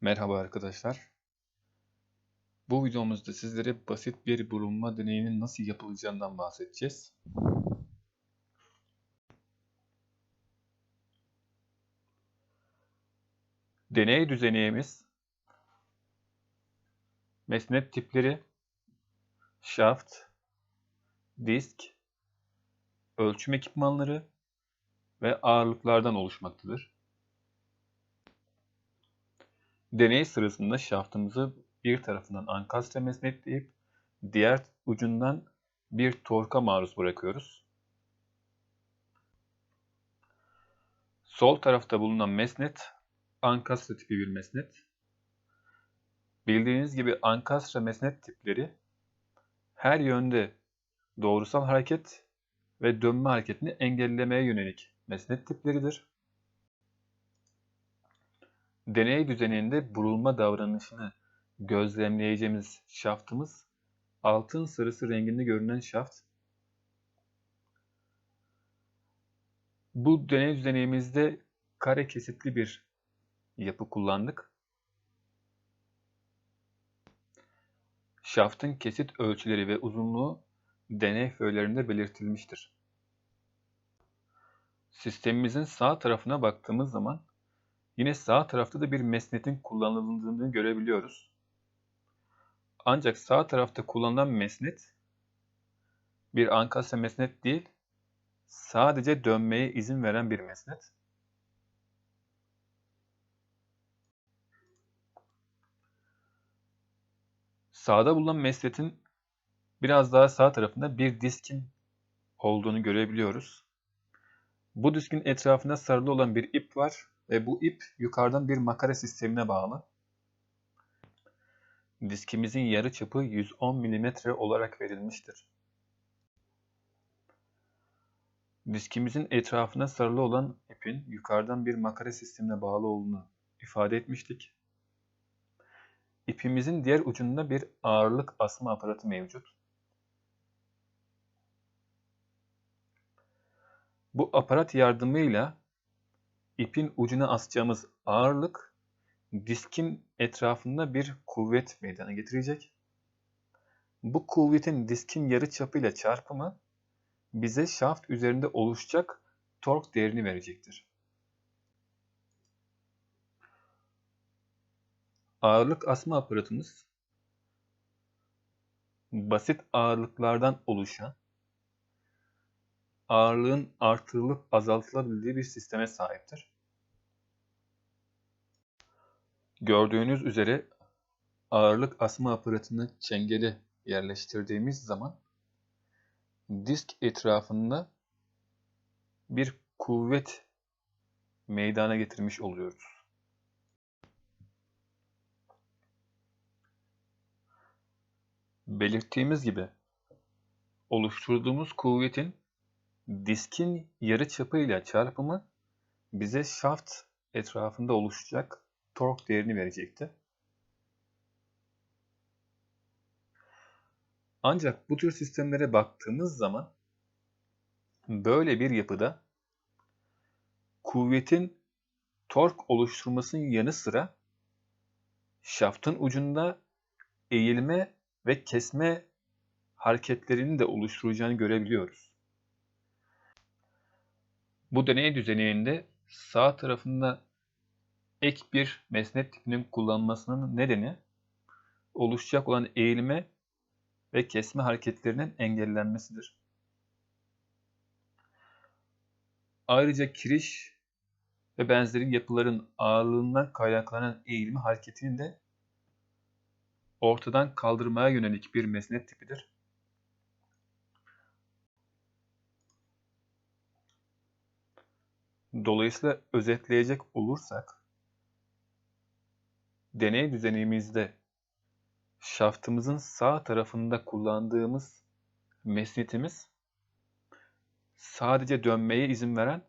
Merhaba arkadaşlar. Bu videomuzda sizlere basit bir bulunma deneyinin nasıl yapılacağından bahsedeceğiz. Deney düzenimiz mesnet tipleri, şaft, disk, ölçüm ekipmanları ve ağırlıklardan oluşmaktadır. Deney sırasında şaftımızı bir tarafından ankastre mesnetleyip diğer ucundan bir torka maruz bırakıyoruz. Sol tarafta bulunan mesnet ankastre tipi bir mesnet. Bildiğiniz gibi ankastre mesnet tipleri her yönde doğrusal hareket ve dönme hareketini engellemeye yönelik mesnet tipleridir. Deney düzeninde burulma davranışını gözlemleyeceğimiz şaftımız altın sarısı renginde görünen şaft. Bu deney düzenimizde kare kesitli bir yapı kullandık. Şaftın kesit ölçüleri ve uzunluğu deney föylerinde belirtilmiştir. Sistemimizin sağ tarafına baktığımız zaman yine sağ tarafta da bir mesnetin kullanıldığını görebiliyoruz. Ancak sağ tarafta kullanılan mesnet bir ankastre mesnet değil, sadece dönmeye izin veren bir mesnet. Sağda bulunan mesnetin biraz daha sağ tarafında bir diskin olduğunu görebiliyoruz. Bu diskin etrafında sarılı olan bir ip var ve bu ip yukarıdan bir makara sistemine bağlı. Diskimizin yarı çapı 110 mm olarak verilmiştir. Diskimizin etrafına sarılı olan ipin yukarıdan bir makara sistemine bağlı olduğunu ifade etmiştik. İpimizin diğer ucunda bir ağırlık asma aparatı mevcut. Bu aparat yardımıyla ipin ucuna asacağımız ağırlık diskin etrafında bir kuvvet meydana getirecek. Bu kuvvetin diskin yarı çapıyla çarpımı bize şaft üzerinde oluşacak tork değerini verecektir. Ağırlık asma aparatımız basit ağırlıklardan oluşan ağırlığın artırılıp azaltılabildiği bir sisteme sahiptir. Gördüğünüz üzere ağırlık asma aparatını çengele yerleştirdiğimiz zaman disk etrafında bir kuvvet meydana getirmiş oluyoruz. Belirttiğimiz gibi oluşturduğumuz kuvvetin diskin yarıçapıyla çarpımı bize şaft etrafında oluşacak tork değerini verecekti. Ancak bu tür sistemlere baktığımız zaman böyle bir yapıda kuvvetin tork oluşturmasının yanı sıra şaftın ucunda eğilme ve kesme hareketlerini de oluşturacağını görebiliyoruz. Bu deney düzeninde sağ tarafında ek bir mesnet tipinin kullanılmasının nedeni oluşacak olan eğilme ve kesme hareketlerinin engellenmesidir. Ayrıca kiriş ve benzeri yapıların ağırlığından kaynaklanan eğilme hareketini de ortadan kaldırmaya yönelik bir mesnet tipidir. Dolayısıyla özetleyecek olursak, deney düzenimizde şaftımızın sağ tarafında kullandığımız mesnetimiz sadece dönmeye izin veren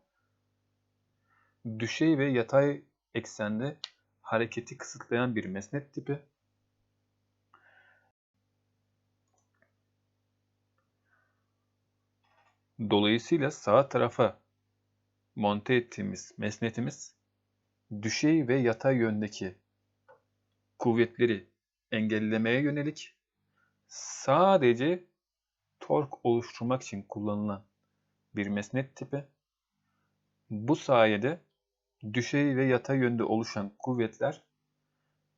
düşey ve yatay eksende hareketi kısıtlayan bir mesnet tipi. Dolayısıyla sağ tarafa monte ettiğimiz mesnetimiz düşey ve yatay yöndeki kuvvetleri engellemeye yönelik sadece tork oluşturmak için kullanılan bir mesnet tipi. Bu sayede düşey ve yatay yönde oluşan kuvvetler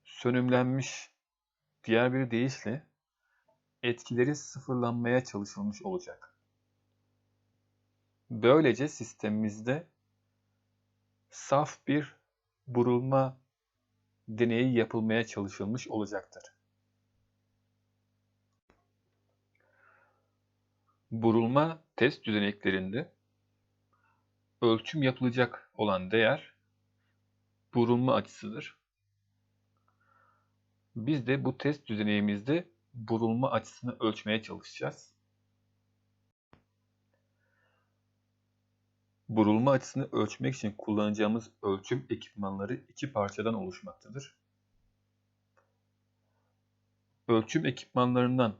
sönümlenmiş, diğer bir deyişle etkileri sıfırlanmaya çalışılmış olacak. Böylece sistemimizde saf bir burulma deneyi yapılmaya çalışılmış olacaktır. Burulma test düzeneklerinde ölçüm yapılacak olan değer burulma açısıdır. Biz de bu test düzeneğimizde burulma açısını ölçmeye çalışacağız. Burulma açısını ölçmek için kullanacağımız ölçüm ekipmanları iki parçadan oluşmaktadır. Ölçüm ekipmanlarından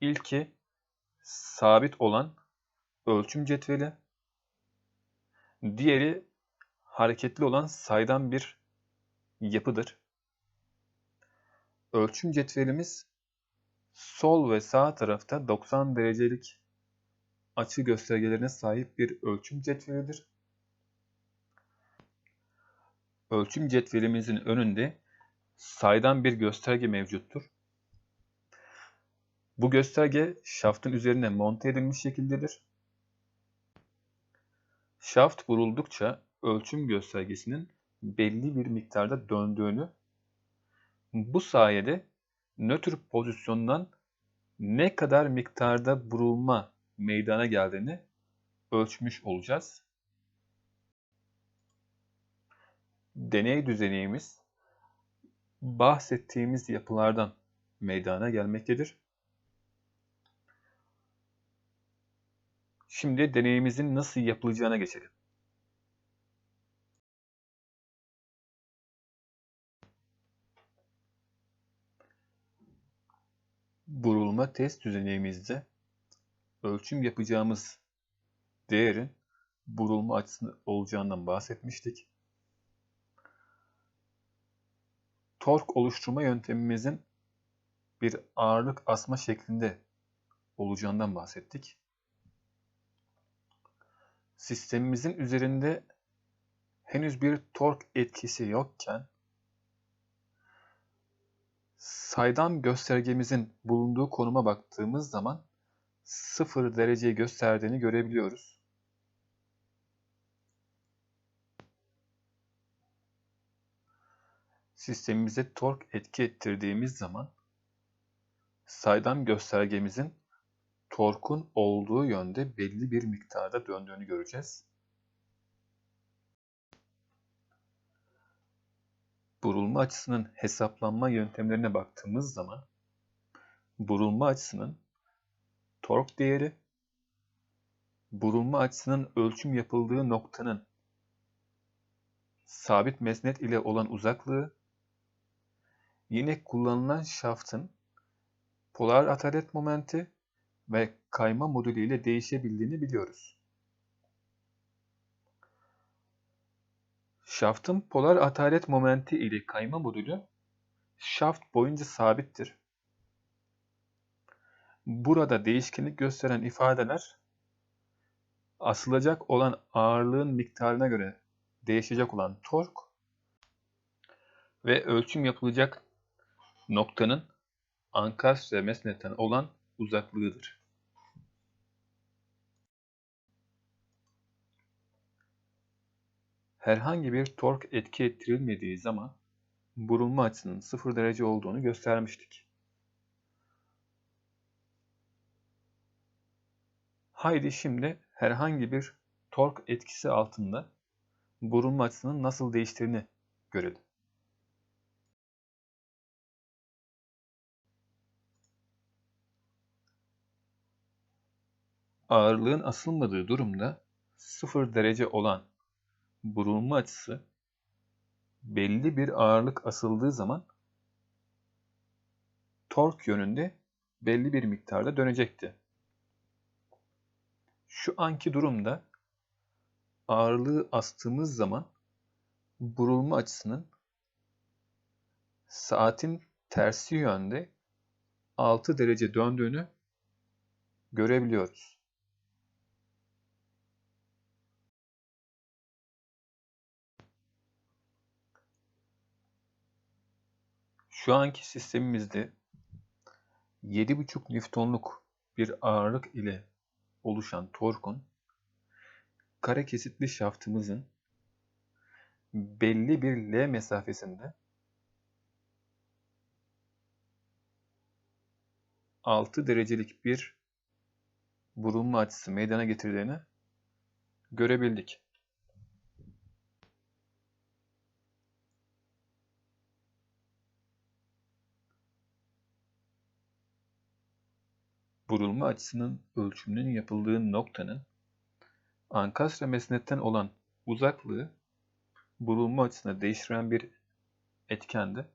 ilki sabit olan ölçüm cetveli, diğeri hareketli olan saydam bir yapıdır. Ölçüm cetvelimiz sol ve sağ tarafta 90 derecelik açı göstergelerine sahip bir ölçüm cetvelidir. Ölçüm cetvelimizin önünde saydam bir gösterge mevcuttur. Bu gösterge şaftın üzerine monte edilmiş şekildedir. Şaft vuruldukça ölçüm göstergesinin belli bir miktarda döndüğünü, bu sayede nötr pozisyondan ne kadar miktarda burulma meydana geldiğini ölçmüş olacağız. Deney düzenimiz bahsettiğimiz yapılardan meydana gelmektedir. Şimdi deneyimizin nasıl yapılacağına geçelim. Burulma test düzenimizde ölçüm yapacağımız değerin burulma açısı olacağından bahsetmiştik. Tork oluşturma yöntemimizin bir ağırlık asma şeklinde olacağından bahsettik. Sistemimizin üzerinde henüz bir tork etkisi yokken saydam göstergemizin bulunduğu konuma baktığımız zaman 0 dereceyi gösterdiğini görebiliyoruz. Sistemimize tork etki ettirdiğimiz zaman saydam göstergemizin torkun olduğu yönde belli bir miktarda döndüğünü göreceğiz. Burulma açısının hesaplanma yöntemlerine baktığımız zaman burulma açısının tork değeri burulma açısının ölçüm yapıldığı noktanın sabit mesnet ile olan uzaklığı yine kullanılan şaftın polar atalet momenti ve kayma modülü ile değişebildiğini biliyoruz. Şaftın polar atalet momenti ile kayma modülü şaft boyunca sabittir. Burada değişkenlik gösteren ifadeler asılacak olan ağırlığın miktarına göre değişecek olan tork ve ölçüm yapılacak noktanın ankastre mesnetten olan uzaklığıdır. Herhangi bir tork etki ettirilmediği zaman burulma açısının 0 derece olduğunu göstermiştik. Haydi şimdi herhangi bir tork etkisi altında burulma açısının nasıl değiştiğini görelim. Ağırlığın asılmadığı durumda 0 derece olan burulma açısı belli bir ağırlık asıldığı zaman tork yönünde belli bir miktarda dönecekti. Şu anki durumda ağırlığı astığımız zaman burulma açısının saatin tersi yönde 6 derece döndüğünü görebiliyoruz. Şu anki sistemimizde 7,5 Newton'luk bir ağırlık ile oluşan torkun kare kesitli şaftımızın belli bir L mesafesinde 6 derecelik bir burulma açısı meydana getirdiğini görebildik. Burulma açısının ölçümünün yapıldığı noktanın ankastre mesnetten olan uzaklığı burulma açısını değiştiren bir etkendi.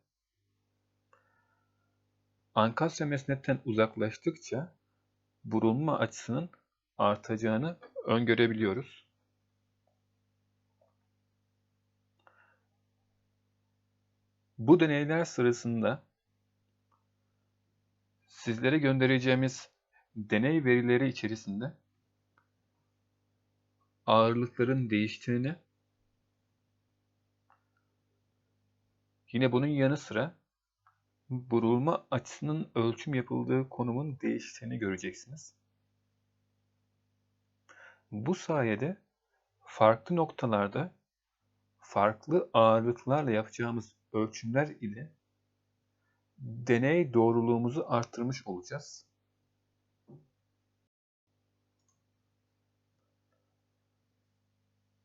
Ankastre mesnetten uzaklaştıkça burulma açısının artacağını öngörebiliyoruz. Bu deneyler sırasında sizlere göndereceğimiz deney verileri içerisinde ağırlıkların değiştiğini yine bunun yanı sıra burulma açısının ölçüm yapıldığı konumun değiştiğini göreceksiniz. Bu sayede farklı noktalarda farklı ağırlıklarla yapacağımız ölçümler ile deney doğruluğumuzu arttırmış olacağız.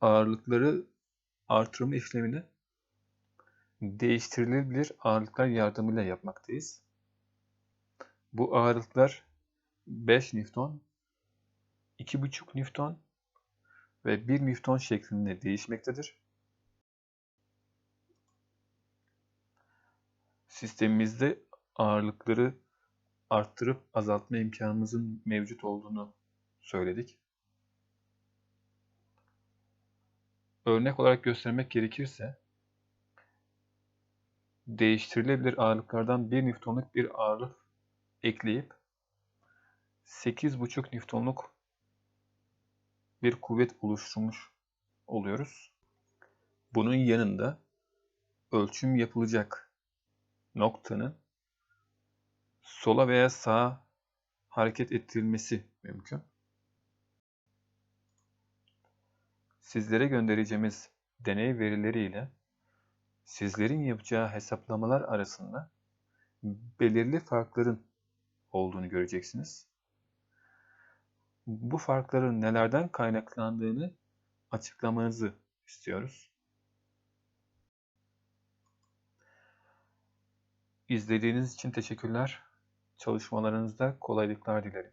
Ağırlıkları artırma işlemini değiştirilebilir ağırlıklar yardımıyla yapmaktayız. Bu ağırlıklar 5 Newton, 2,5 Newton ve 1 Newton şeklinde değişmektedir. Sistemimizde ağırlıkları arttırıp azaltma imkanımızın mevcut olduğunu söyledik. Örnek olarak göstermek gerekirse değiştirilebilir ağırlıklardan 1 Newton'luk bir ağırlık ekleyip 8,5 Newton'luk bir kuvvet oluşturmuş oluyoruz. Bunun yanında ölçüm yapılacak noktanın sola veya sağa hareket ettirilmesi mümkün. Sizlere göndereceğimiz deney verileriyle sizlerin yapacağı hesaplamalar arasında belirli farkların olduğunu göreceksiniz. Bu farkların nelerden kaynaklandığını açıklamanızı istiyoruz. İzlediğiniz için teşekkürler. Çalışmalarınızda kolaylıklar dilerim.